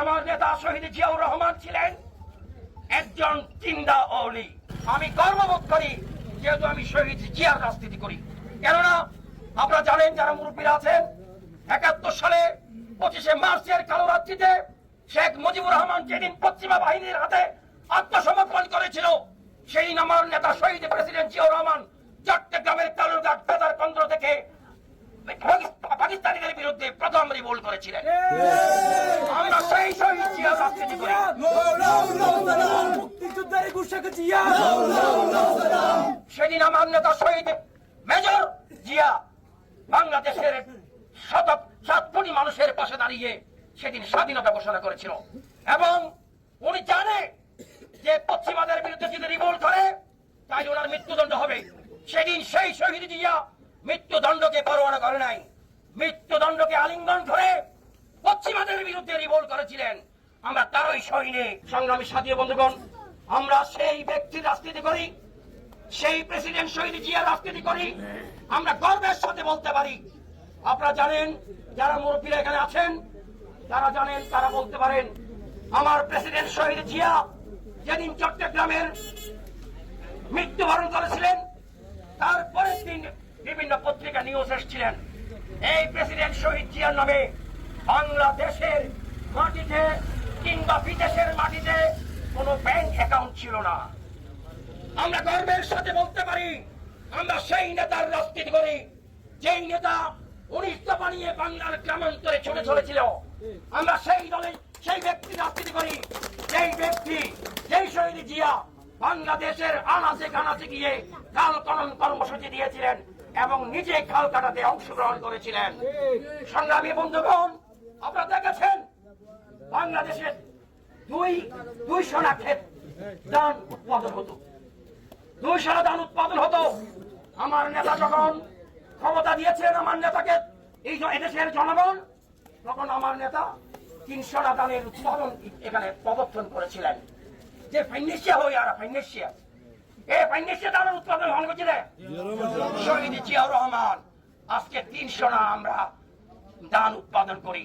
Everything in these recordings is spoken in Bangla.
আমার নেতা শহীদ জিয়াউর রহমান ছিলেন একজন চিন্তা অলি। আমি গর্ববোধ করি যেহেতু আমি শহীদ জিয়ার রাজনীতি করি। কেননা আপনারা জানেন যারা মুরব্বীরা আছেন একাত্তর সালে পঁচিশে মার্চের কালো রাত্রিতে শেখ মুজিবুর রহমান যেদিন পশ্চিমা বাহিনীর হাতে আত্মসমর্পণ করেছিল সেই আমার নেতা শহীদ প্রেসিডেন্ট জিয়াউর রহমান চট্টগ্রামের কালুরঘাট বেতার কেন্দ্র থেকে পাকিস্তানিদের বিরুদ্ধে প্রথম রিভোল্ট করেছিলেন। আমরা সেই শহীদ জিয়ার রাজনীতি করি মুক্তিযোদ্ধার জিয়া। সেদিন আমার নেতা শহীদ মেজর জিয়া বাংলাদেশের শত সাত কোটি মানুষের পাশে দাঁড়িয়ে সেদিন স্বাধীনতা ঘোষণা করেছিল। এবং উনি জানে যে পশ্চিমাদের বিরুদ্ধে যদি রিভোল্ট করে তাই ওনার মৃত্যুদণ্ড হবে। সেদিন সেই শহীদ জিয়া মৃত্যুদণ্ডকে পরোয়ানা করে নাই। মৃত্যুদণ্ডকে আলিঙ্গন করে পশ্চিমাদের বিরুদ্ধে রিভোল্ট করেছিলেন। আমরা তারই সৈনিক, সংগ্রামী সাথী বন্ধুগণ আমরা সেই ব্যক্তির রাজনীতি করি, সেই প্রেসিডেন্ট শহীদ জিয়ার রাজনীতি করি, আমরা গর্বের সাথে বলতে পারি। আপনারা জানেন, যারা মুরব্বীরা এখানে আছেন, তারা জানেন, তারা বলতে পারেন, আমার প্রেসিডেন্ট শহীদ জিয়া যেদিন চট্টগ্রামের মৃত্যুবরণ করেছিলেন তারপরের দিন বিভিন্ন পত্রিকা নিউজ এসেছিলেন। এই প্রেসিডেন্ট শহীদ জিয়ার নামে বাংলাদেশের মাটিতে কিংবা বিদেশের মাটিতে কোনো ব্যাংক অ্যাকাউন্ট ছিল না। আমরা গর্বের সাথে বলতে পারি, আমরা সেই নেতার রাজনীতি করি, যেই নেতা উনিশ দফা নিয়ে বাংলার গ্রামান্তরে ছুটে চলেছিল। আমরা সেই দলে সেই ব্যক্তি রাজনীতি করি, যেই ব্যক্তি, যেই শহীদ জিয়া বাংলাদেশের আনাচে কানাচে গিয়ে খাল খনন কর্মসূচি দিয়েছিলেন এবং নিজে খাল কাটাতে অংশগ্রহণ করেছিলেন। সংগ্রামী বন্ধুগণ, আপনারা দেখেছেন, বাংলাদেশের দুই দুইশো না ক্ষেত ধান উৎপাদন হতো। দুইশো ধান উৎপাদন হতো। আমার নেতা যখন ক্ষমতা দিয়েছেন আমার নেতাকে, এই এদেশের জনগণ, তখন আমার নেতা তিনশো ধানের উৎপাদন এখানে প্রবর্তন করেছিলেন। যে ফাইনেশিয়া হয়ে আর ফাইনেশিয়া এ ফাইনেশিয়া ধানের উৎপাদন হন করছিল শহীদ জিয়াউর রহমান, আজকে তিনশো আমরা ধান উৎপাদন করি।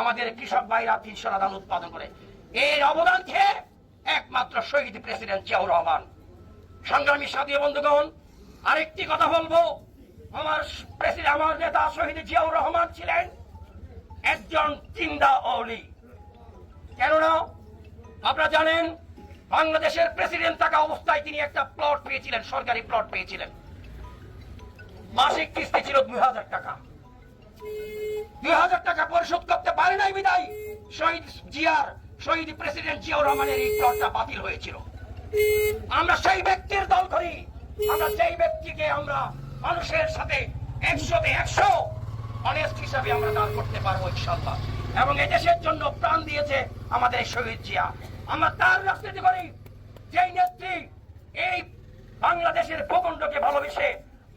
আমাদের কৃষক ভাইরা তিনশো ধান উৎপাদন করে। এর অবদান খেয়ে একমাত্র শহীদ প্রেসিডেন্ট জিয়াউর রহমান। সংগ্রামী সাথী বন্ধুগণ, আরেকটি কথা বলব। আমার প্রেসিডেন্ট, আমার নেতা শহীদ জিয়াউর রহমান ছিলেন একজন চিন্তা অলি। কেননা, আপনারা জানেন, বাংলাদেশের প্রেসিডেন্ট থাকা অবস্থায় তিনি একটা প্লট পেয়েছিলেন, সরকারি প্লট পেয়েছিলেন। মাসিক কিস্তি ছিল দুই হাজার টাকা। দুই হাজার টাকা পরিশোধ করতে পারে নাই বিদায় শহীদ জিয়ার শহীদ প্রেসিডেন্ট জিয়াউর রহমানের এই প্লটটা বাতিল হয়েছিল। আমরা সেই ব্যক্তির দল করি। আমরা সেই ব্যক্তিকে আমরা মানুষের সাথে একশোতে একশো অনেস্ট হিসাবে আমরা দান করতে পারব ইনশাল্লাহ এবং এই দেশের জন্য প্রাণ দিয়েছে আমাদের শহীদ জিয়া। আমরা তার রাজনীতি করি। যেই নেত্রী এই বাংলাদেশের ভূখণ্ডকে ভালোবেসে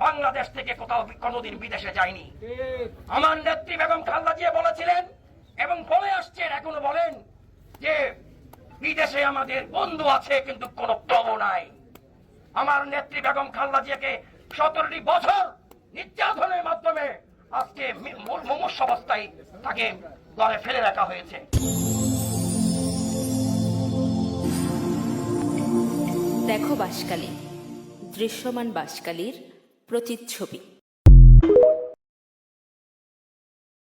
বাংলাদেশ থেকে কোথাও কোনোদিন বিদেশে যায়নি। আমার নেত্রী বেগম খালদা জিয়া বলেছিলেন এবং বলে আসছেন এখনও বলেন যে বিদেশে আমাদের বন্ধু আছে, কিন্তু কোন প্রভ নাই। আমার নেত্রী বেগম খালদা জিয়াকে সতেরোটি বছর নির্যাতনের মাধ্যমে আজকে মুমূর্ষ অবস্থায় তাকে ঘরে ফেলে রাখা হয়েছে। দেখো বাসকালী দৃশ্যমান বাসকালীর প্রতিচ্ছবি।